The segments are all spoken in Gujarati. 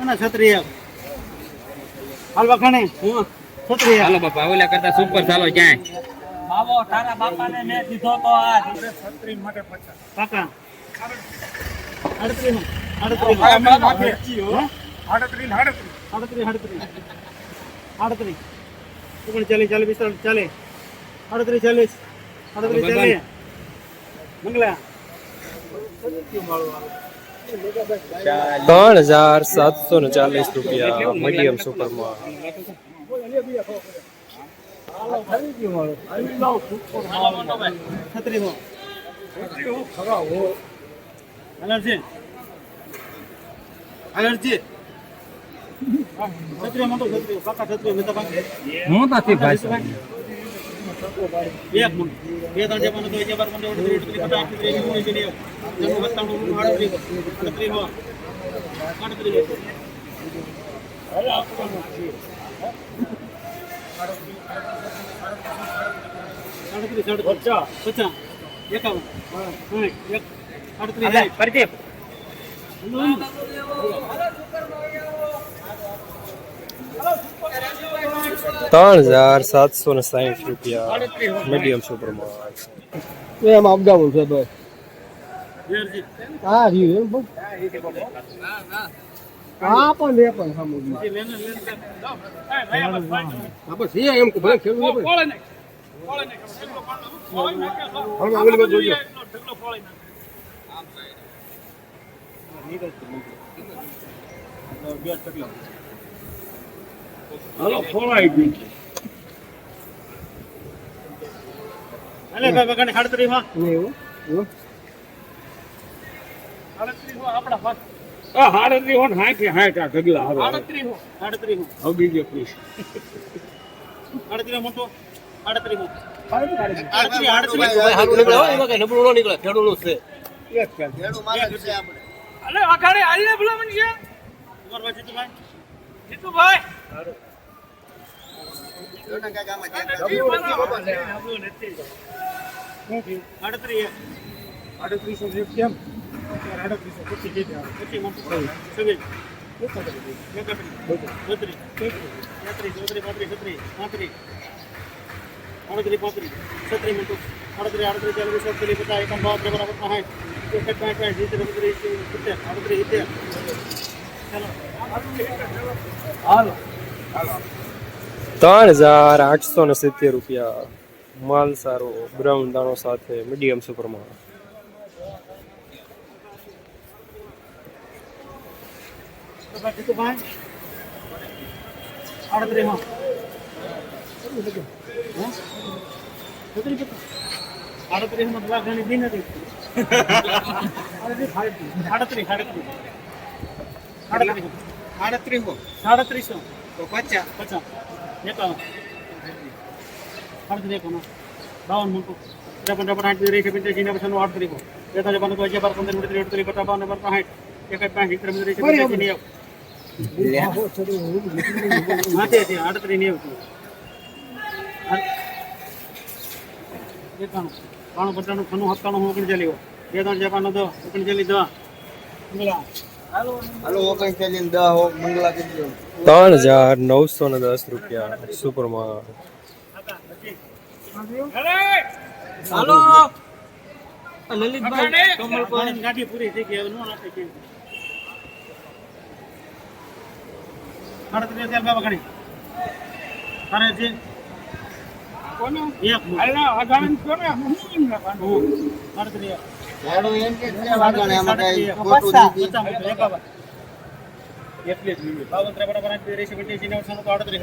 અને છત્રી હાલ વખાણે હું? છત્રી એક. બાપા ઓલા કરતા સુપર ચાલો ક્યાંય. બાબો તારા બાપાને મેં દીધો તો આ કાકા. આડત્રીસ આડત્રીસ. આડત્રીસ આડત્રીસ આડત્રીસ. ઓગણ ચાલીસ ચાલીસ પિસ્તાલીસ ચાલીસ. અડત્રીસ ચાલીસ. આડત્રીસ ચાલીસ. મંગલા. ત્રણ હજાર સાતસો ને ચાલીસ રૂપિયા મીડિયમ સુપરમાં. હું નથી ભાઈ. એકાવન એક આડત્રીસ સાઠ. પ્રદીપ ત્રણ હજાર સાતસો ને સાહીઠ રૂપિયા મીડિયમ સુપરમાં એમ અપડાઉન છે ભાઈ હા રહ્યું એમ હા પણ એ પણ સમજ જે લેને લેને કર. આપણે છીએ એમ કે ભાઈ. ખેડૂત ફોળે હાલો ફોલાઈ ગયું. છે. અલે અગાડે આલે ભલામણ છે તમાર ભાઈ. જીતુભાઈ જીતુભાઈ આડત્રીસ આડત્રીસો કેમ પચીસ મોટું છવ્વીસ એકત્રીસ બત્રીસ તેત્રીસ ચોત્રીસ પાંત્રીસ છત્રીસ પાંત્રીસ આડત્રીસ પાંત્રીસ છત્રીસ મોટું આડત્રીસ આડત્રીસ ચાલીસ સત્તરીસ પચાસ એકાવન બાવન ત્રેપન અઠાવન સાઠ એકસઠ પાંચ પાંચ સિત્તેર બત્રીસ સિત્તેર આડત્રીસ સિત્તેર ચાલો ત્રણ હજાર આઠસો ને સિત્તેર રૂપિયા. માલ સારો બ્રાઉન દાણો સાથે મીડિયમ સુપરમાં આડત્રીસ આડત્રીસ આડત્રીસ. આડત્રીસ હો સાડત્રીસો તો પચાસ પચાસ એકાવન અડત્રીસ એકાવન બાવન મોટું ત્રેપન ત્રેપન આઠ છે પંચ્યાસી ને પછી આડત્રીસ બેતાલીસ બાર અગિયાર બાર પંદર ત્રીસ અડત્રીસ પચાસ બાવન બાર સાઠ એક પાંચ રહી છે પંચ્યાસી નેવું હતી આડત્રીસ નેવું એકાણું બાણું પચાણું છન્નું સત્તાણું ઓગણચાલીસ બે ત્રણ ચાર દસ ઓગણચાલીસ દસ ત્રણ હજાર નવસો ને દસ રૂપિયા સુપરમાં. એક અગાણ એમ કે છે વાગણ આડત્રીસ ખોટું. જ લીધું. બાવન, ત્રેપન, અઠાવન, આઠ, છન્નું, આડત્રીસ.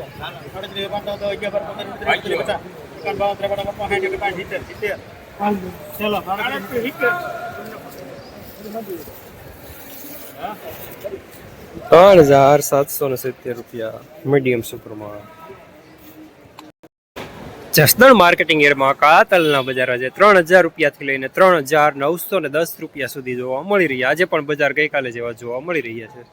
આડત્રીસ, પાંચ, નવ, અગિયાર, બાર, પંદર, ત્રીસ, પચાસ. એકાવન, બાવન, ત્રેપન, અઠાવન, સાઠ, પાંચ, સિત્તેર, સિત્તેર. ચલો આડત્રીસ. ત્રણ હજાર સાતસો ને સિત્તેર રૂપિયા મીડિયમ સુપરમાં જસદણ માર્કેટિંગ એરમાં કાળા તલના બજાર આજે ત્રણ હજાર રૂપિયાથી લઈને ત્રણ હજાર નવસો ને દસ રૂપિયા સુધી જોવા મળી રહ્યા આજે પણ બજાર ગઈકાલે જેવા જોવા મળી રહ્યા છે.